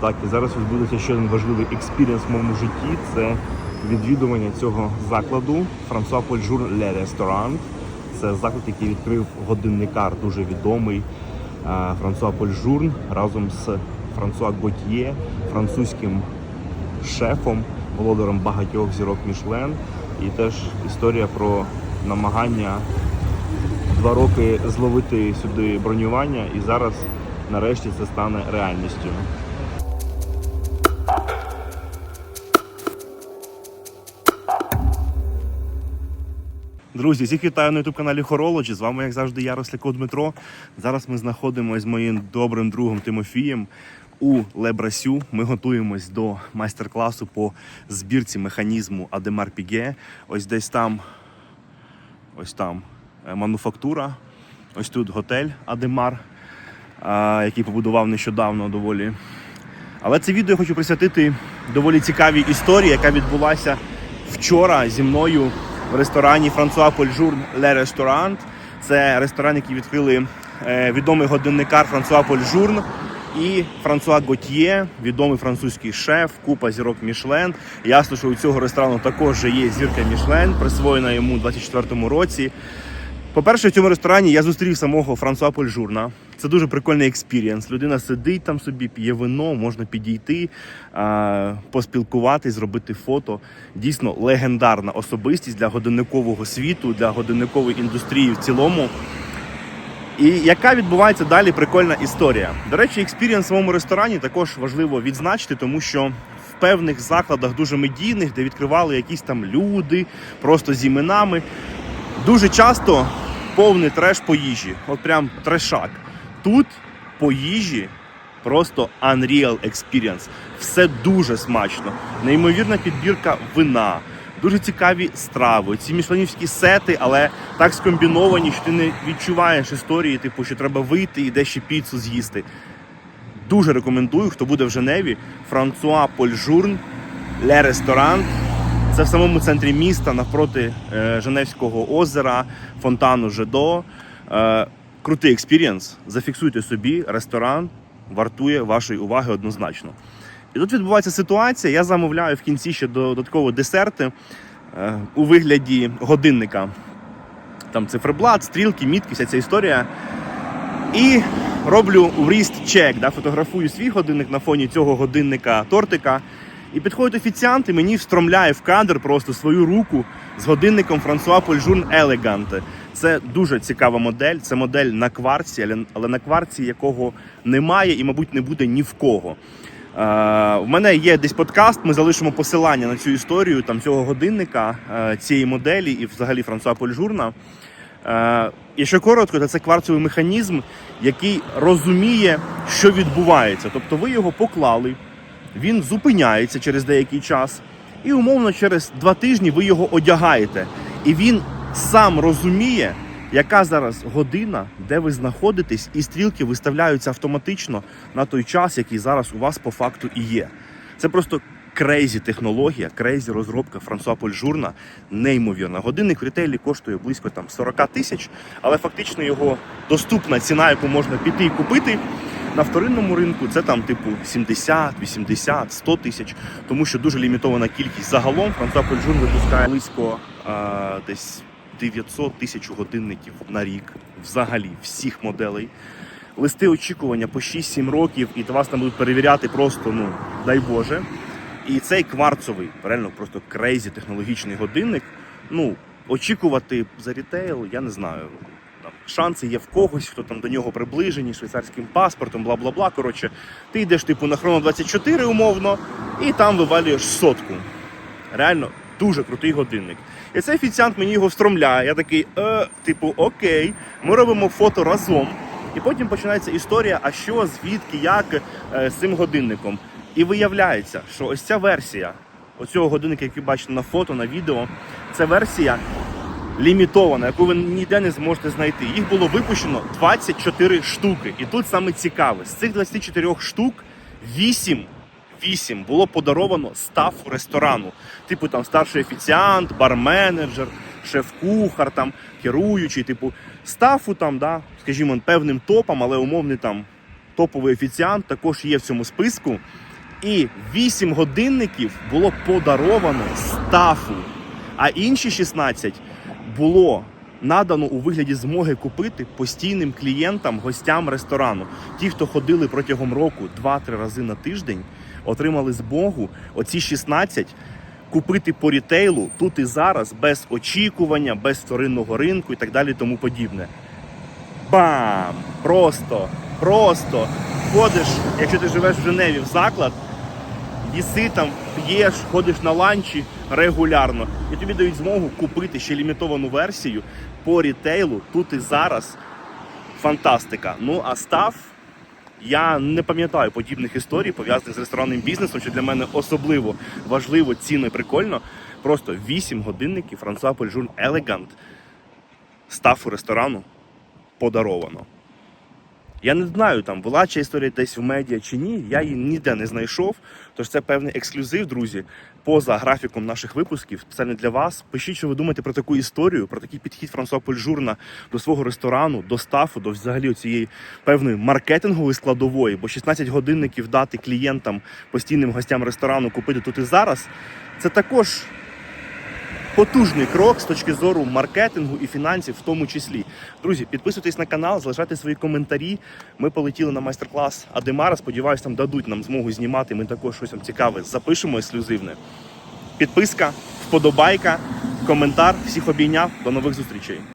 Так, і зараз відбудеться ще один важливий експірієнс в моєму житті. Це відвідування цього закладу Франсуа Польжур Ле Ресторан. Це заклад, який відкрив годинникар, дуже відомий е, Франсуа Польжурн разом з Франсуа Готьє, французьким шефом, володарем багатьох зірок Мішлен. І теж історія про намагання два роки зловити сюди бронювання, і зараз нарешті це стане реальністю. Друзі, всіх вітаю на youtube каналі Horology. З вами, як завжди, я Росляко Дмитро. Зараз ми знаходимося з моїм добрим другом Тимофієм у Лебрасю. Ми готуємось до майстер-класу по збірці механізму Адемар Піге. Ось десь там, ось там е, мануфактура. Ось тут готель Адемар, який побудував нещодавно доволі. Але це відео я хочу присвятити доволі цікавій історії, яка відбулася вчора зі мною в ресторані Франсуа Польжур Ле Ресторан. Це ресторан, який відкрили е, відомий годинникар Франсуа Польжурн і Франсуа Готьє, відомий французький шеф, купа зірок Мішлен. Ясно, що у цього ресторану також є зірка Мішлен, присвоєна йому у 24-му році. По-перше, в цьому ресторані я зустрів самого Франсуа Польжурна. Це дуже прикольний експірієнс. Людина сидить там собі, п'є вино, можна підійти, поспілкуватись, зробити фото. Дійсно легендарна особистість для годинникового світу, для годинникової індустрії в цілому. І яка відбувається далі прикольна історія. До речі, експірієнс в самому ресторані також важливо відзначити, тому що в певних закладах дуже медійних, де відкривали якісь там люди, просто з іменами, дуже часто повний треш по їжі. От прям трешак. Тут по їжі просто unreal experience. Все дуже смачно. Неймовірна підбірка вина. Дуже цікаві страви. Ці мішленівські сети, але так скомбіновані, що ти не відчуваєш історії, типу, що треба вийти і де ще піцу з'їсти. Дуже рекомендую, хто буде в Женеві. Франсуа Польжурн, Ле Ресторан. Це в самому центрі міста, навпроти е, Женевського озера, фонтану Жедо. Е, крутий експірієнс. Зафіксуйте собі, ресторан вартує вашої уваги однозначно. І тут відбувається ситуація. Я замовляю в кінці ще додатково десерти е, у вигляді годинника. Там циферблат, стрілки, мітки, вся ця історія. І роблю wrist check, да, фотографую свій годинник на фоні цього годинника тортика. І підходить офіціант і мені встромляє в кадр просто свою руку з годинником Франсуа Польжун Елеганте. Це дуже цікава модель. Це модель на кварці, але- на кварці якого немає і, мабуть, не буде ні в кого. Е, У мене є десь подкаст. Ми залишимо посилання на цю історію там цього годинника, е, цієї моделі і взагалі Франсуа Польжурна. Е, Якщо коротко, це кварцевий механізм, який розуміє, що відбувається. Тобто ви його поклали, він зупиняється через деякий час, і умовно через два тижні ви його одягаєте. І він сам розуміє, яка зараз година, де ви знаходитесь, і стрілки виставляються автоматично на той час, який зараз у вас по факту і є. Це просто крейзі технологія, крейзі розробка Франсуа Польжурна, неймовірна. Годинник в рітейлі коштує близько там 40 тисяч, але фактично його доступна ціна, яку можна піти і купити. На вторинному ринку це там типу 70, 80, 100 тисяч, тому що дуже лімітована кількість. Загалом Франсуа Польжур випускає близько а, десь 900 тисяч годинників на рік, взагалі всіх моделей. Листи очікування по 6-7 років, і вас там будуть перевіряти просто, ну дай Боже. І цей кварцовий, реально просто крейзі технологічний годинник. Ну, очікувати за рітейл, я не знаю. Там шанси є в когось, хто там до нього приближені, швейцарським паспортом, бла бла бла. Коротше, ти йдеш типу на хроно 24 умовно, і там вивалюєш сотку. Реально дуже крутий годинник. І цей офіціант мені його встромляє. Я такий, е, типу, окей, ми робимо фото разом. І потім починається історія, а що, звідки, як е, з цим годинником. І виявляється, що ось ця версія оцього годинника, який бачите на фото, на відео, це версія лімітована, яку ви ніде не зможете знайти. Їх було випущено 24 штуки. І тут саме цікаве, з цих 24 штук 8 8 було подаровано стафу ресторану. Типу там старший офіціант, барменеджер, шеф-кухар, там керуючий, типу стафу там, да, скажімо, певним топам, але умовний там топовий офіціант, також є в цьому списку. І 8 годинників було подаровано стафу, а інші 16 було надано у вигляді змоги купити постійним клієнтам, гостям ресторану. Ті, хто ходили протягом року 2-3 рази на тиждень, отримали змогу оці 16 купити по рітейлу тут і зараз, без очікування, без вторинного ринку і так далі, тому подібне. Бам! Просто, просто ходиш, якщо ти живеш в Женеві в заклад, їси там, п'єш, ходиш на ланчі регулярно, і тобі дають змогу купити ще лімітовану версію по рітейлу тут і зараз. Фантастика. Ну а став. Я не пам'ятаю подібних історій, пов'язаних з ресторанним бізнесом, що для мене особливо важливо, цінно і прикольно. Просто 8 годинників Франсуа Польжун Елегант стафу ресторану подаровано. Я не знаю, там була ця історія десь в медіа чи ні. Я її ніде не знайшов. Тож це певний ексклюзив, друзі, поза графіком наших випусків. Спеціально для вас. Пишіть, що ви думаєте про таку історію, про такий підхід Франсуа Польжурна до свого ресторану, до стафу, до взагалі цієї певної маркетингової складової, бо 16 годинників дати клієнтам, постійним гостям ресторану купити тут і зараз. Це також потужний крок з точки зору маркетингу і фінансів, в тому числі. Друзі, підписуйтесь на канал, залишайте свої коментарі. Ми полетіли на майстер-клас Адемара. Сподіваюсь, там дадуть нам змогу знімати. Ми також щось вам цікаве запишемо ексклюзивне. Підписка, вподобайка, коментар. Всіх обійняв. До нових зустрічей.